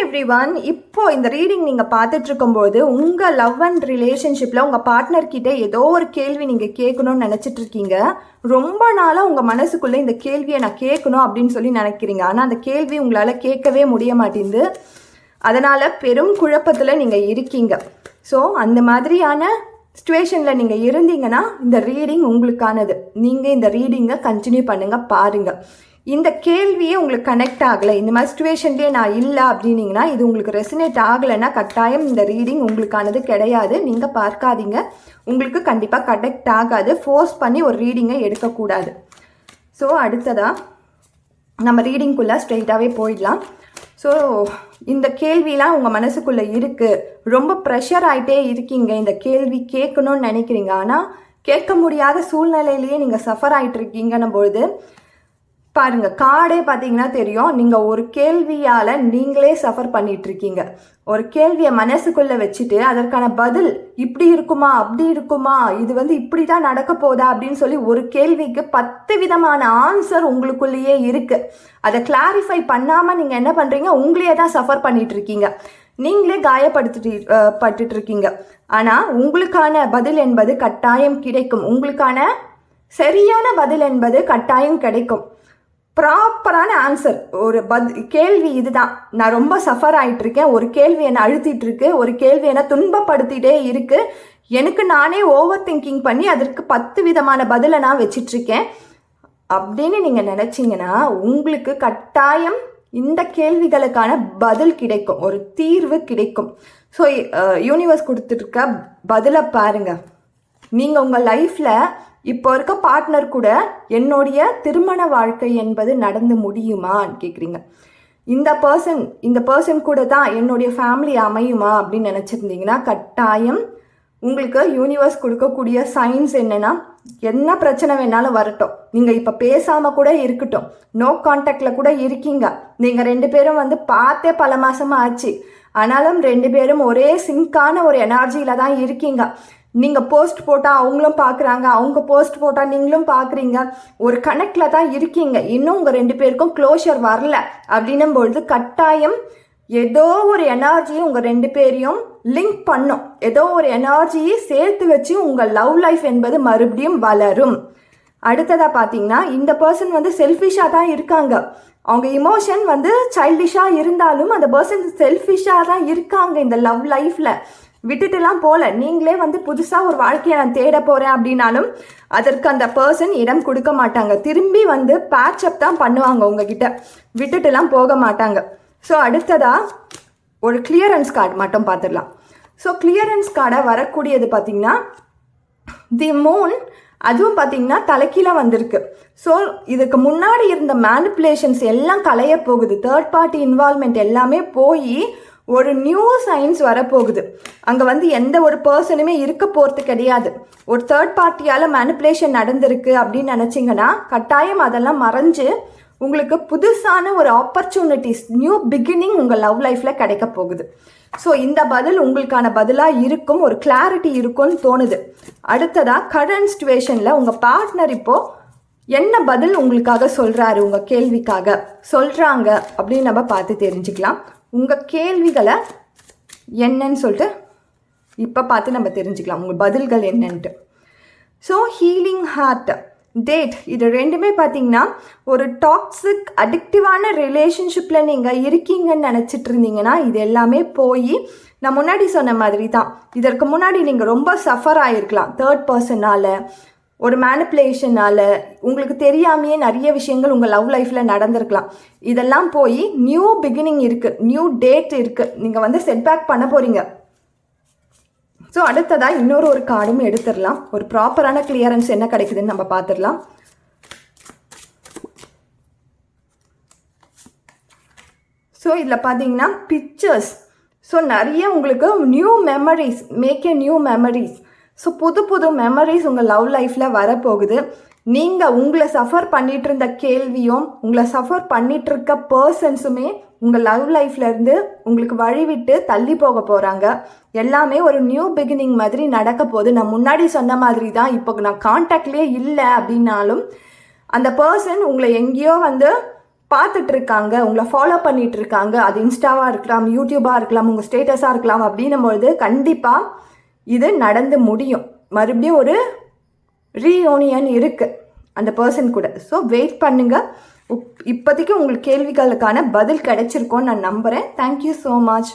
Every one இப்போ இந்த reading நீங்கள் பார்த்துட்டு இருக்கும்போது உங்கள் லவ் அண்ட் ரிலேஷன்ஷிப்பில் உங்கள் பார்ட்னர் கிட்ட ஏதோ ஒரு கேள்வி நீங்கள் கேட்கணும்னு நினச்சிட்டு இருக்கீங்க ரொம்ப நாளாக உங்கள் மனசுக்குள்ளே இந்த கேள்வியை நான் கேட்கணும் அப்படின்னு சொல்லி நினைக்கிறீங்க. ஆனால் அந்த கேள்வி உங்களால் கேட்கவே முடிய மாட்டேங்குது. அதனால் பெரும் குழப்பத்தில் நீங்கள் இருக்கீங்க. ஸோ அந்த மாதிரியான சுச்சுவேஷனில் நீங்கள் இருந்தீங்கன்னா இந்த ரீடிங் உங்களுக்கானது. நீங்கள் இந்த ரீடிங்கை கண்டினியூ பண்ணுங்கள் பாருங்கள் இந்த கேள்வியே உங்களுக்கு கனெக்ட் ஆகலை. இந்த மாதிரி சுச்சுவேஷன்லேயே நான் இல்லை அப்படின்னீங்கன்னா இது உங்களுக்கு ரெசினேட் ஆகலைன்னா கட்டாயம் இந்த ரீடிங் உங்களுக்கானது கிடையாது. நீங்கள் பார்க்காதீங்க. உங்களுக்கு கண்டிப்பாக கனெக்ட் ஆகாது. ஃபோர்ஸ் பண்ணி ஒரு ரீடிங்கை எடுக்கக்கூடாது. ஸோ அடுத்ததாக நம்ம ரீடிங்குள்ளே ஸ்ட்ரெயிட்டாகவே போயிடலாம். ஸோ இந்த கேள்விலாம் உங்கள் மனசுக்குள்ளே இருக்குது ரொம்ப ப்ரெஷர் ஆகிட்டே இருக்கீங்க. இந்த கேள்வி கேட்கணும்னு நினைக்கிறீங்க. ஆனால் கேட்க முடியாத சூழ்நிலையிலேயே நீங்கள் சஃபர் ஆகிட்டு இருக்கீங்கன்னும் பொழுது பாருங்க கார்டே பார்த்தீங்கன்னா தெரியும். நீங்கள் ஒரு கேள்வியால் நீங்களே சஃபர் பண்ணிட்டு இருக்கீங்க ஒரு கேள்வியை மனசுக்குள்ளே வச்சுட்டு அதற்கான பதில் இப்படி இருக்குமா அப்படி இருக்குமா இது வந்து இப்படி தான் நடக்க போதா அப்படின்னு சொல்லி ஒரு கேள்விக்கு பத்து விதமான ஆன்சர் உங்களுக்குள்ளேயே இருக்கு. அதை கிளாரிஃபை பண்ணாமல் நீங்கள் என்ன பண்ணுறீங்க உங்களையே தான் சஃபர் பண்ணிட்டு இருக்கீங்க நீங்களே காயப்படுத்திட்டு பட்டுட்டு இருக்கீங்க ஆனால் உங்களுக்கான பதில் என்பது கட்டாயம் கிடைக்கும். உங்களுக்கான சரியான பதில் என்பது கட்டாயம் கிடைக்கும். ப்ராப்பரான ஆன்சர். ஒரு பத் கேள்வி இதுதான். நான் ரொம்ப சஃபர் ஆயிட்டு இருக்கேன் ஒரு கேள்வி என்னை அழுத்திட்டு இருக்கு ஒரு கேள்வி என்னை துன்பப்படுத்திட்டே இருக்கு. எனக்கு நானே ஓவர் திங்கிங் பண்ணி அதற்கு பத்து விதமான பதிலை நான் வச்சிட்டு இருக்கேன் அப்படின்னு நீங்கள் நினச்சிங்கன்னா உங்களுக்கு கட்டாயம் இந்த கேள்விகளுக்கான பதில் கிடைக்கும். ஒரு தீர்வு கிடைக்கும். ஸோ யூனிவர்ஸ் கொடுத்துருக்க பதிலை பாருங்கள் நீங்கள் உங்கள் லைஃப்பில் இப்போ இருக்க பார்ட்னர் கூட என்னுடைய திருமண வாழ்க்கை என்பது நடந்து முடியுமான்னு கேட்குறீங்க இந்த பர்சன் இந்த பர்சன் கூட தான் என்னுடைய ஃபேமிலி அமையுமா அப்படின்னு நினச்சிருந்தீங்கன்னா கட்டாயம் உங்களுக்கு யூனிவர்ஸ் கொடுக்கக்கூடிய சயின்ஸ் என்னென்னா என்ன பிரச்சனை வேணாலும் வரட்டும். நீங்கள் இப்போ பேசாமல் கூட இருக்கட்டும். நோ கான்டாக்டில் கூட இருக்கீங்க. நீங்கள் ரெண்டு பேரும் வந்து பார்த்தே பல மாதமாக ஆச்சு. ஆனாலும் ரெண்டு பேரும் ஒரே சிங்கான ஒரு எனர்ஜியில் தான் இருக்கீங்க. நீங்கள் போஸ்ட் போட்டால் அவங்களும் பார்க்குறாங்க அவங்க போஸ்ட் போட்டால் நீங்களும் பார்க்குறீங்க ஒரு கணக்கில் தான் இருக்கீங்க. இன்னும் உங்கள் ரெண்டு பேருக்கும் க்ளோஷர் வரல. அப்படின்னும் பொழுது கட்டாயம் ஏதோ ஒரு எனர்ஜியை உங்கள் ரெண்டு பேரையும் லிங்க் பண்ணும். ஏதோ ஒரு எனர்ஜியை சேர்த்து வச்சு உங்கள் லவ் லைஃப் என்பது மறுபடியும் வளரும். அடுத்ததாக பார்த்தீங்கன்னா இந்த பர்சன் வந்து செல்ஃபிஷாக தான் இருக்காங்க. அவங்க இமோஷன் வந்து சைல்டிஷாக இருந்தாலும் அந்த பர்சன் செல்ஃபிஷாக தான் இருக்காங்க இந்த லவ் லைஃப்பில் விட்டுட்டுலாம் போகல நீங்களே வந்து புதுசாக ஒரு வாழ்க்கையை நான் தேட போகிறேன் அப்படின்னாலும் அதற்கு அந்த பர்சன் இடம் கொடுக்க மாட்டாங்க. திரும்பி வந்து பேட்சப் தான் பண்ணுவாங்க உங்ககிட்ட. விட்டுட்டுலாம் போக மாட்டாங்க. ஸோ அடுத்ததாக ஒரு கிளியரன்ஸ் கார்டு மட்டும் பார்த்துடலாம். ஸோ கிளியரன்ஸ் கார்டை வரக்கூடியது பார்த்திங்கன்னா தி மூன் அதுவும் பார்த்தீங்கன்னா தலைக்கீழ வந்திருக்கு. ஸோ இதுக்கு முன்னாடி இருந்த மேனிப்புலேஷன்ஸ் எல்லாம் களைய போகுது. தேர்ட் பார்ட்டி இன்வால்மெண்ட் எல்லாமே போய் ஒரு நியூ சயின்ஸ் வரப்போகுது. அங்கே வந்து எந்த ஒரு பர்சனுமே இருக்க போகிறது கிடையாது. ஒரு தேர்ட் பார்ட்டியால் மேனிப்புலேஷன் நடந்திருக்கு அப்படின்னு நினச்சிங்கன்னா கட்டாயம் அதெல்லாம் மறைஞ்சு உங்களுக்கு புதுசான ஒரு ஆப்பர்ச்சுனிட்டிஸ் நியூ பிகினிங் உங்கள் லவ் லைஃப்பில் கிடைக்க போகுது. ஸோ இந்த பதில் உங்களுக்கான பதிலாக இருக்கும் ஒரு கிளாரிட்டி இருக்கும்னு தோணுது. அடுத்ததாக கரண்ட் சுச்சுவேஷனில் உங்கள் பார்ட்னர் இப்போது என்ன பதில் உங்களுக்காக சொல்கிறாரு உங்கள் கேள்விக்காக? சொல்கிறாங்க அப்படின்னு நம்ம பார்த்து தெரிஞ்சுக்கலாம். உங்கள் கேள்விகளை என்னன்னு சொல்லிட்டு இப்போ பார்த்து நம்ம தெரிஞ்சுக்கலாம். உங்கள் பதில்கள் என்னன்ட்டு. ஸோ ஹீலிங் ஹார்ட் டேட் இது ரெண்டுமே பார்த்தீங்கன்னா ஒரு டாக்ஸிக் அடிக்டிவான ரிலேஷன்ஷிப்பில் நீங்கள் இருக்கீங்கன்னு நினச்சிட்டு இருந்தீங்கன்னா இது எல்லாமே போய் நான் முன்னாடி சொன்ன மாதிரி தான் இதற்கு முன்னாடி நீங்கள் ரொம்ப சஃபர் ஆகிருக்கலாம் தேர்ட் பர்சனால் ஒரு மேனிப்புலேஷனால் உங்களுக்கு தெரியாமையே நிறைய விஷயங்கள் உங்கள் லவ் லைஃப்பில் நடந்திருக்கலாம். இதெல்லாம் போய் நியூ பிகினிங் இருக்குது நியூ டேட் இருக்குது நீங்கள் வந்து செட்பேக் பண்ண போகிறீங்க ஸோ அடுத்ததாக இன்னொரு ஒரு கார்டும் எடுத்துடலாம். ஒரு ப்ராப்பரான கிளியரன்ஸ் என்ன கிடைக்குதுன்னு நம்ம பார்த்துடலாம். ஸோ இதில் பார்த்தீங்கன்னா பிக்சர்ஸ் ஸோ நிறைய உங்களுக்கு new memories make a new memories so புது புது மெமரிஸ் உங்கள் லவ் லைஃப்பில் வரப்போகுது. நீங்கள் உங்களை சஃபர் பண்ணிட்டு இருந்த கேள்வியும் உங்களை சஃபர் பண்ணிட்டு இருக்க பர்சன்ஸுமே உங்கள் லவ் லைஃப்லேருந்து உங்களுக்கு வழிவிட்டு தள்ளி போக போகிறாங்க எல்லாமே ஒரு நியூ பிகினிங் மாதிரி நடக்க போகுது. நான் முன்னாடி சொன்ன மாதிரி தான் இப்போ நான் காண்டாக்ட்லேயே இல்லை அப்படின்னாலும் அந்த பர்சன் உங்களை எங்கேயோ வந்து பார்த்துட்டு இருக்காங்க உங்களை ஃபாலோ பண்ணிட்டு இருக்காங்க அது இன்ஸ்டாவாக இருக்கலாம் யூடியூபாக இருக்கலாம் உங்கள் ஸ்டேட்டஸாக இருக்கலாம் அப்படின்னும் பொழுது கண்டிப்பாக இது நடந்து முடியும். மறுபடியும் ஒரு ரீயூனியன் இருக்குது அந்த பர்சன் கூட. ஸோ வெயிட் பண்ணுங்கள் இப்போதைக்கு உங்களுக்கு கேள்விகளுக்கான பதில் கிடைச்சிருக்கோன்னு நான் நம்புகிறேன் தேங்க்யூ ஸோ மச்